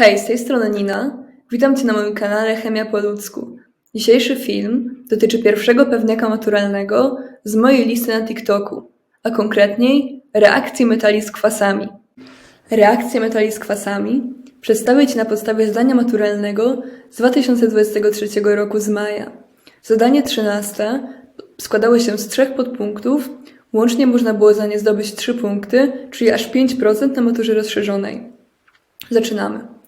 Hej, z tej strony Nina. Witam Cię na moim kanale Chemia po ludzku. Dzisiejszy film dotyczy pierwszego pewniaka maturalnego z mojej listy na TikToku, a konkretniej reakcji metali z kwasami. Reakcje metali z kwasami przedstawię Ci na podstawie zadania maturalnego z 2023 roku z maja. Zadanie 13 składało się z trzech podpunktów, łącznie można było za nie zdobyć 3 punkty, czyli aż 5% na maturze rozszerzonej. Zaczynamy.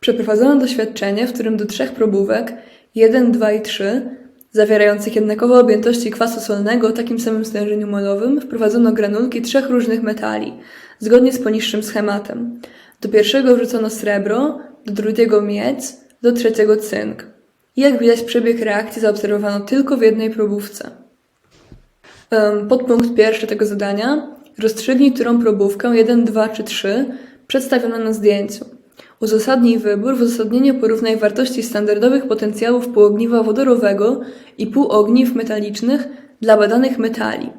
Przeprowadzono doświadczenie, w którym do trzech probówek 1, 2 i 3, zawierających jednakowe objętości kwasu solnego o takim samym stężeniu molowym, wprowadzono granulki trzech różnych metali, zgodnie z poniższym schematem. Do pierwszego wrzucono srebro, do drugiego miedź, do trzeciego cynk. Jak widać, przebieg reakcji zaobserwowano tylko w jednej probówce. Podpunkt pierwszy tego zadania. Rozstrzygnij, którą probówkę 1, 2 czy 3 przedstawiono na zdjęciu. Uzasadnij wybór. W uzasadnieniu porównaj wartości standardowych potencjałów półogniwa wodorowego i półogniw metalicznych dla badanych metali.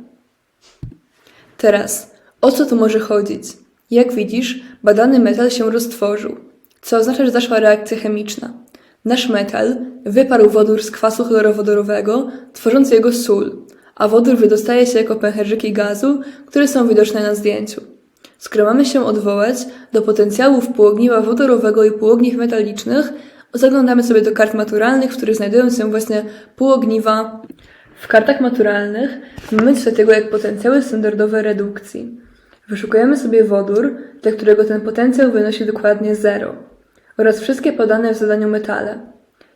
Teraz, o co tu może chodzić? Jak widzisz, badany metal się roztworzył, co oznacza, że zaszła reakcja chemiczna. Nasz metal wyparł wodór z kwasu chlorowodorowego, tworząc jego sól, a wodór wydostaje się jako pęcherzyki gazu, które są widoczne na zdjęciu. Skoro się odwołać do potencjałów półogniwa wodorowego i półogniw metalicznych, zaglądamy sobie do kart maturalnych, w których znajdują się właśnie półogniwa. W kartach maturalnych mamy coś takiego jak potencjały standardowe redukcji. Wyszukujemy sobie wodór, dla którego ten potencjał wynosi dokładnie 0 oraz wszystkie podane w zadaniu metale.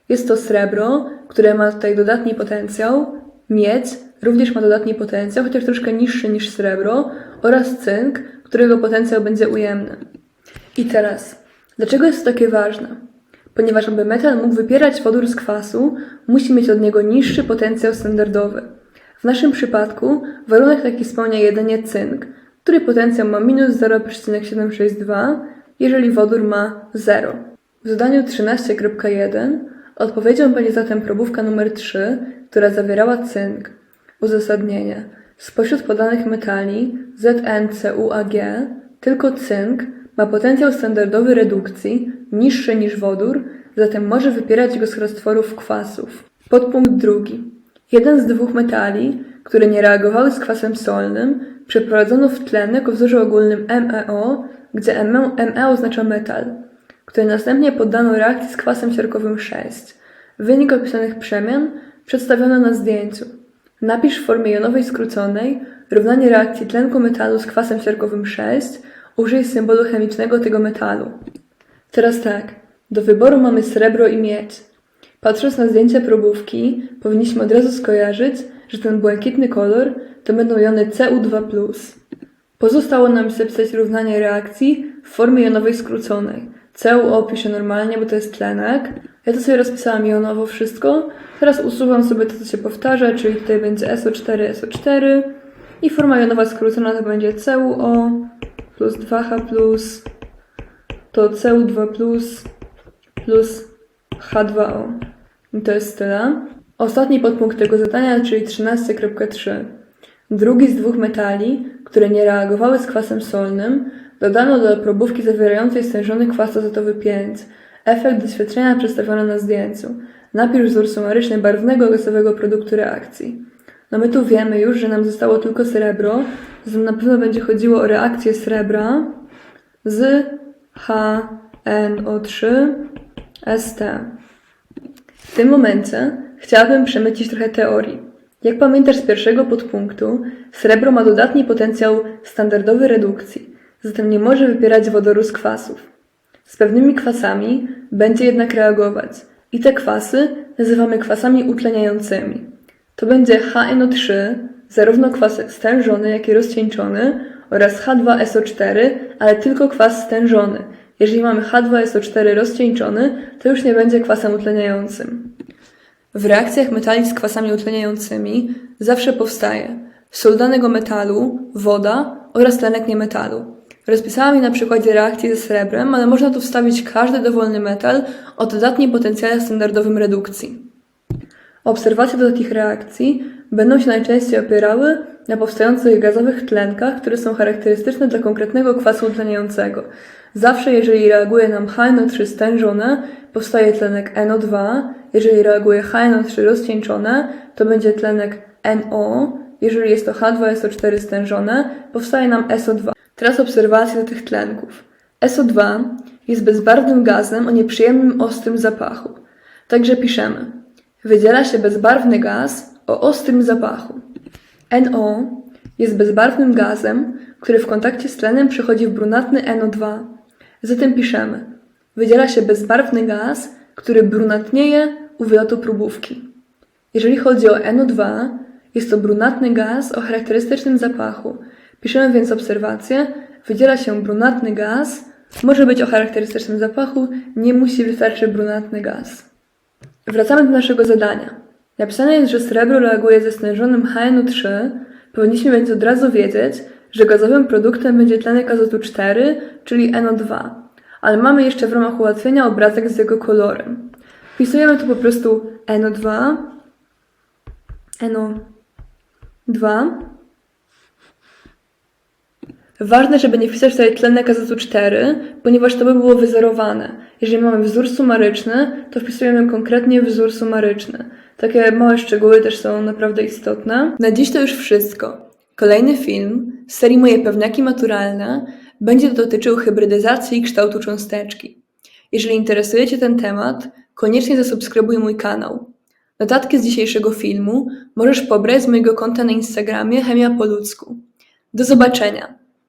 Jest to srebro, które ma tutaj dodatni potencjał, miedź również ma dodatni potencjał, chociaż troszkę niższy niż srebro, oraz cynk, którego potencjał będzie ujemny. I teraz, dlaczego jest to takie ważne? Ponieważ aby metal mógł wypierać wodór z kwasu, musi mieć od niego niższy potencjał standardowy. W naszym przypadku warunek taki spełnia jedynie cynk, który potencjał ma minus 0,762, jeżeli wodór ma 0. W zadaniu 13.1 odpowiedzią będzie zatem probówka numer 3, która zawierała cynk. Uzasadnienie. Spośród podanych metali ZnCuAg tylko cynk ma potencjał standardowy redukcji niższy niż wodór, zatem może wypierać go z roztworów kwasów. Podpunkt drugi. Jeden z dwóch metali, które nie reagowały z kwasem solnym, przeprowadzono w tlenek o wzorze ogólnym MEO, gdzie ME, ME oznacza metal, który następnie poddano reakcji z kwasem siarkowym 6. Wynik opisanych przemian przedstawiono na zdjęciu. Napisz w formie jonowej skróconej równanie reakcji tlenku metalu z kwasem siarkowym 6. Użyj symbolu chemicznego tego metalu. Teraz tak. Do wyboru mamy srebro i miedź. Patrząc na zdjęcia probówki, powinniśmy od razu skojarzyć, że ten błękitny kolor to będą jony Cu2+. Pozostało nam zapisać równanie reakcji w formie jonowej skróconej. CuO piszę normalnie, bo to jest tlenek. Ja to sobie rozpisałam jonowo wszystko. Teraz usuwam sobie to, co się powtarza, czyli tutaj będzie SO4, SO4 i forma jonowa skrócona to będzie CuO plus 2H plus to Cu2 plus plus H2O. I to jest tyle. Ostatni podpunkt tego zadania, czyli 13.3. Drugi z dwóch metali, które nie reagowały z kwasem solnym, dodano do probówki zawierającej stężony kwas azotowy 5. Efekt doświadczenia przedstawiono na zdjęciu. Napisz wzór sumaryczny barwnego gazowego produktu reakcji. No my tu wiemy już, że nam zostało tylko srebro, zatem na pewno będzie chodziło o reakcję srebra z HNO3 ST. W tym momencie chciałabym przemycić trochę teorii. Jak pamiętasz z pierwszego podpunktu, srebro ma dodatni potencjał standardowy redukcji, zatem nie może wypierać wodoru z kwasów. Z pewnymi kwasami będzie jednak reagować i te kwasy nazywamy kwasami utleniającymi. To będzie HNO3, zarówno kwas stężony, jak i rozcieńczony oraz H2SO4, ale tylko kwas stężony. Jeżeli mamy H2SO4 rozcieńczony, to już nie będzie kwasem utleniającym. W reakcjach metali z kwasami utleniającymi zawsze powstaje sól metalu, woda oraz tlenek niemetalu. Rozpisałam je na przykładzie reakcji ze srebrem, ale można tu wstawić każdy dowolny metal o dodatnim potencjale standardowym redukcji. Obserwacje do takich reakcji będą się najczęściej opierały na powstających gazowych tlenkach, które są charakterystyczne dla konkretnego kwasu utleniającego. Zawsze, jeżeli reaguje nam HNO3 stężone, powstaje tlenek NO2. Jeżeli reaguje HNO3 rozcieńczone, to będzie tlenek NO. Jeżeli jest to H2SO4 stężone, powstaje nam SO2. Teraz obserwacje do tych tlenków. SO2 jest bezbarwnym gazem o nieprzyjemnym, ostrym zapachu. Także piszemy. Wydziela się bezbarwny gaz o ostrym zapachu. NO jest bezbarwnym gazem, który w kontakcie z tlenem przechodzi w brunatny NO2. Zatem piszemy. Wydziela się bezbarwny gaz, który brunatnieje u wylotu próbówki. Jeżeli chodzi o NO2, jest to brunatny gaz o charakterystycznym zapachu. Piszemy więc obserwację. Wydziela się brunatny gaz. Może być o charakterystycznym zapachu, nie musi wystarczyć brunatny gaz. Wracamy do naszego zadania. Napisane jest, że srebro reaguje ze stężonym HNO3. Powinniśmy więc od razu wiedzieć, że gazowym produktem będzie tlenek azotu 4, czyli NO2. Ale mamy jeszcze w ramach ułatwienia obrazek z jego kolorem. Wpisujemy tu po prostu NO2, NO2. Ważne, żeby nie wpisać tutaj tlenek azotu 4, ponieważ to by było wyzerowane. Jeżeli mamy wzór sumaryczny, to wpisujemy konkretnie wzór sumaryczny. Takie małe szczegóły też są naprawdę istotne. Na dziś to już wszystko. Kolejny film z serii Moje pewniaki maturalne będzie dotyczył hybrydyzacji kształtu cząsteczki. Jeżeli interesuje Cię ten temat, koniecznie zasubskrybuj mój kanał. Notatki z dzisiejszego filmu możesz pobrać z mojego konta na Instagramie Chemia po ludzku. Do zobaczenia!